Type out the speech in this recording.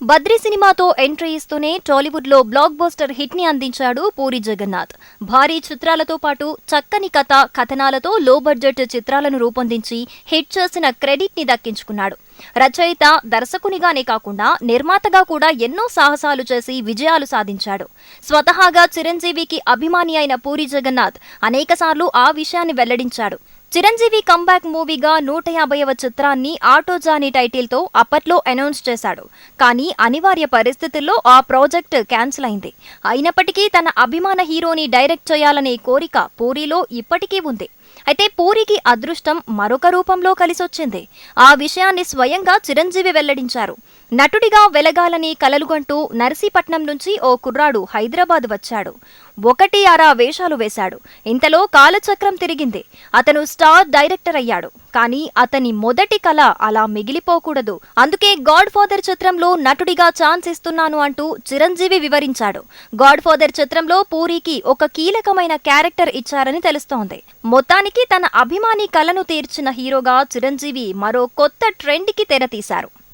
బద్రి సినిమాతో ఎంట్రీ ఇస్తూనే టాలీవుడ్లో బ్లాక్ బస్టర్ హిట్ని అందించాడు పూరి జగన్నాథ్. భారీ చిత్రాలతో పాటు చక్కని కథ కథనాలతో లో బడ్జెట్ చిత్రాలను రూపొందించి హిట్ చేసిన క్రెడిట్ని దక్కించుకున్నాడు. రచయిత దర్శకునిగానే కాకుండా నిర్మాతగా కూడా ఎన్నో సాహసాలు చేసి విజయాలు సాధించాడు. స్వతహాగా చిరంజీవికి అభిమాని అయిన పూరి జగన్నాథ్ అనేకసార్లు ఆ విషయాన్ని వెల్లడించాడు. చిరంజీవి కంబ్యాక్ మూవీగా నూట యాభైవ చిత్రాన్ని ఆటోజానీ టైటిల్తో అప్పట్లో అనౌన్స్ చేశాడు. కానీ అనివార్య పరిస్థితుల్లో ఆ ప్రాజెక్ట్ క్యాన్సిల్ అయింది. అయినప్పటికీ తన అభిమాన హీరోని డైరెక్ట్ చేయాలనే కోరిక పూరిలో ఇప్పటికీ ఉంది. అయితే పూరికి అదృష్టం మరొక రూపంలో కలిసొచ్చింది. ఆ విషయాన్ని స్వయంగా చిరంజీవి వెల్లడించారు. నటుడిగా వెలగాలని కలలుగంటూ నర్సీపట్నం నుంచి ఓ కుర్రాడు హైదరాబాద్ వచ్చాడు. ఒకటి అరా వేషాలు వేశాడు. ఇంతలో కాలచక్రం తిరిగింది. అతను స్టార్ డైరెక్టర్ అయ్యాడు. కానీ అతని మొదటి కళ అలా మిగిలిపోకూడదు. అందుకే గాడ్ ఫాదర్ చిత్రంలో నటుడిగా ఛాన్స్ ఇస్తున్నాను అంటూ చిరంజీవి వివరించాడు. గాడ్ ఫాదర్ చిత్రంలో పూరికి ఒక కీలకమైన క్యారెక్టర్ ఇచ్చారని తెలుస్తోంది. మొత్తానికి తన అభిమాని కలను తీర్చిన హీరోగా చిరంజీవి మరో కొత్త ట్రెండ్కి తెరతీశారు.